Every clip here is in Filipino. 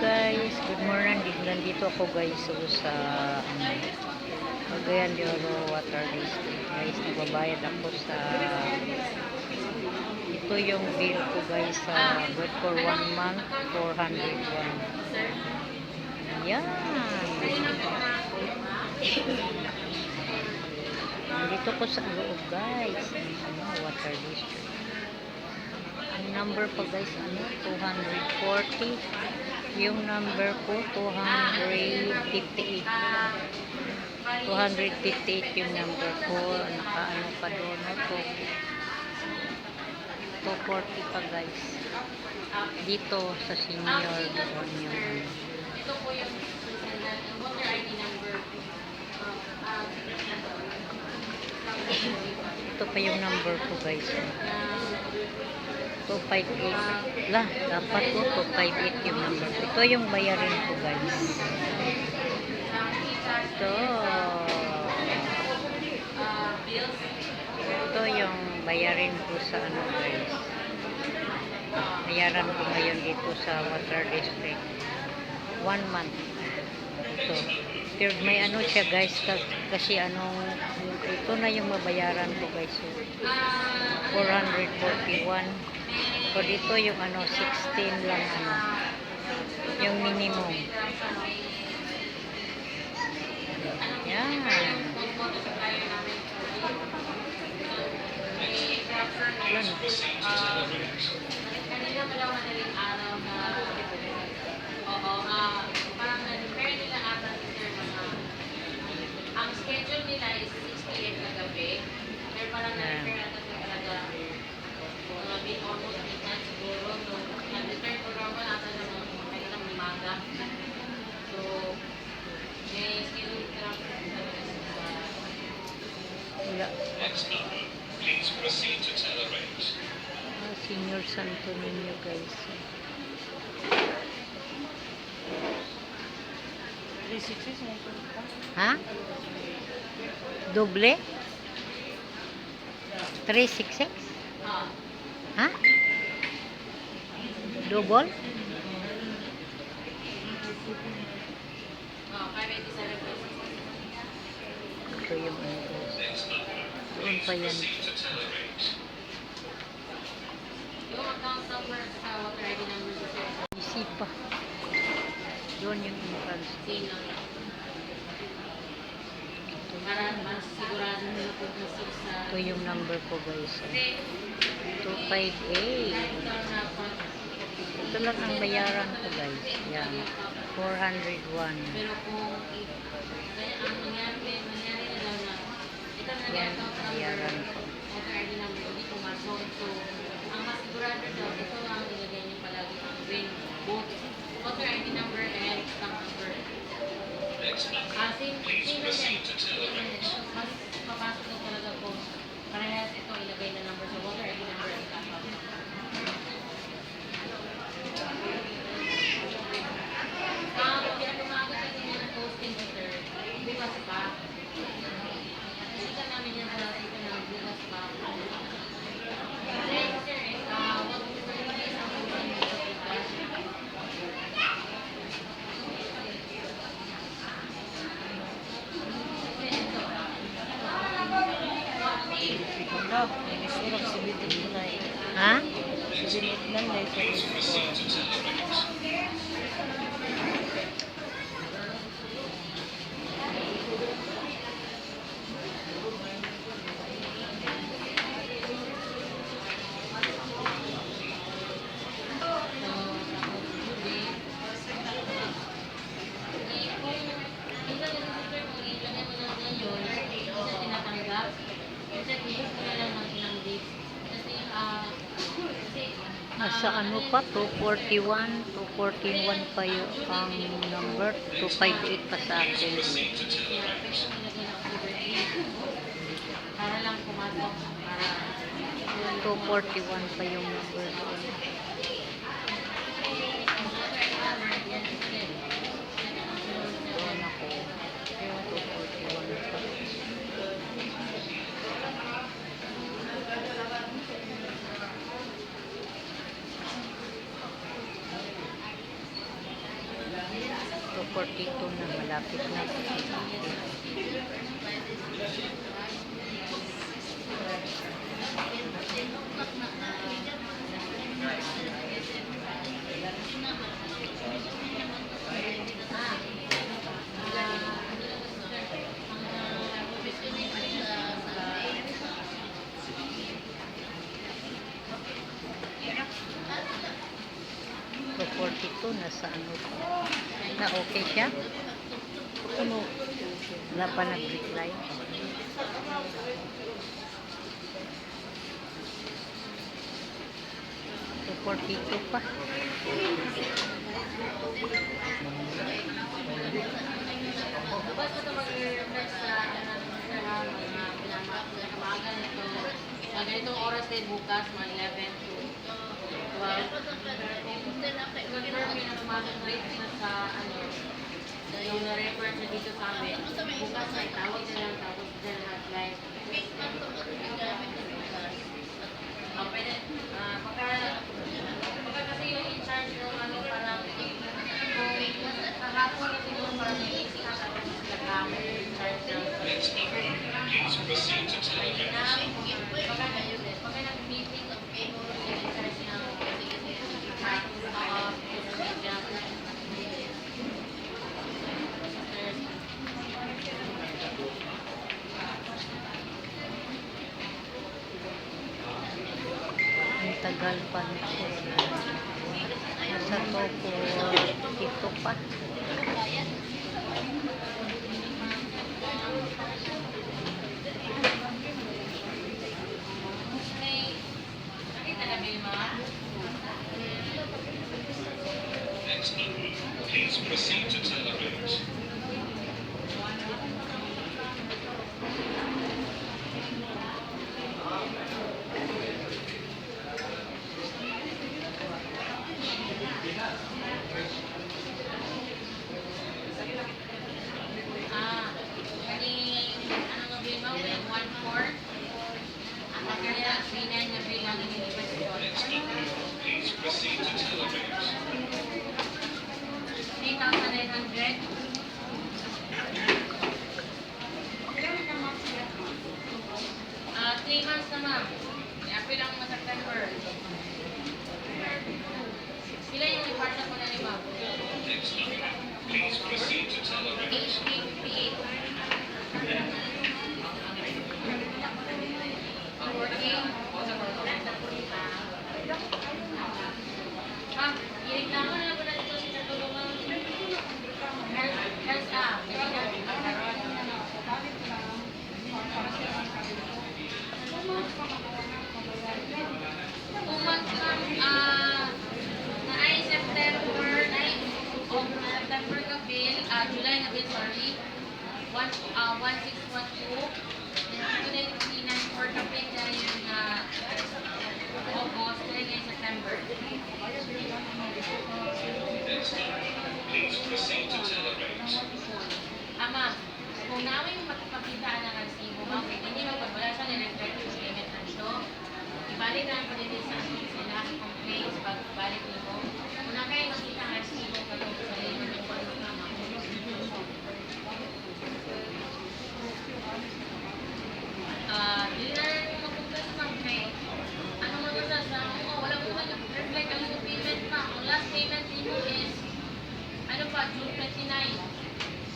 guys, good morning. Nandito ako guys so, sa um, Cagayan de Oro Water District. Guys, nagbabayad ako sa ito yung bill ko guys sa good for one month, 401. Yan. Nandito ko sa loob guys. Ano, Water District. Ang number pa guys, ano, 240. Yung number ko, 258. 258 yung number ko. Nakaano pa doon na to. 240 pa guys. Dito sa senior doon yung ano. Ito po yung voter ID number. Ito pa yung number ko guys. 258. Lah, dapat ko 258 yung number. Ito yung bayarin ko guys. Ito. Ito yung bayarin ko sa ano guys. Bayaran ko ngayon dito sa Water District. One month. Ito. Third, may ano siya guys kasi anong ito na yung mabayaran ko guys. So, 441. So dito yung ano 16 lang ano. Yung minimum. Yan. Wala na. Uh, kanina pa daw madaling araw na oo, ah, parang na-repair nila ata sir mga ang schedule nila is 6 p.m. na gabi pero parang Yeah. na-repair ata sir talaga mga mid almost midnight siguro so na-repair ko normal ata na mga kanilang umaga so may schedule nila sa Wala. Next number, please proceed to rate. Ah, Senior Santo Niño guys. Ha? Doble? 366? ah, Ha? Double? 587 pesos. Ito pa yan. Yung pa. Doon yung entrance. Sino? Ito yung number ko guys. Kasi, 258. ito na pag... Ito lang ang bayaran ko guys. Yan. 401. Pero kung... Kaya ang nangyari, nangyari na lang na... Ito na account number, water ID number, hindi pumasok. So, ang mas sigurado daw, ito ang ilagay niyo palagi ang win. Both water ID number and account number. Next number, Ah, same, please same lang yan. proceed to teller rate. Mas papasok na talaga po. Parehas ito ilagay na number sa water ID number at account number. Ah, kaya pumagot sa inyo ng posting sir, bukas pa. Nakita namin yan sa dito ng bukas pa. Next sir, is, ah, what is the release ang program nyo sa bukas? Ha? Please proceed to teller rate. Nasa ano pa? 241. 241 pa yung ang number. 258 pa sa akin. Para lang. Para 241 pa yung number. Doon ako. 241 pa. 242 na malapit na. So 42 nasa ano to? Na okay siya? Ano? Wala pa nag-reply. 42 pa. Sa ganitong oras din bukas, mga 11 to 12. Confirm yun ang umagang rate na sa ano, yung na-refer na dito sa amin. Bukas ay tawag na lang tapos dyan hotline. Ah, pwede, ah, pagka, pagka kasi yung in charge ng ano, parang, kung kahapon na siguro parang easy ka tapos nagkamo yung in charge ng Next up, please proceed to Ang tagal pa nito. Nasa to po dito pa. Na please proceed to telegrams. Ah, 了。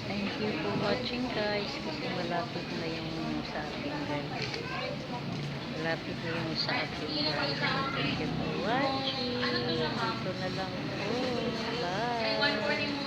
Thank you for watching guys kasi malapit na yung sa akin guys. Malapit na yung sa akin guys. Thank you for watching. Ito na lang po. Bye.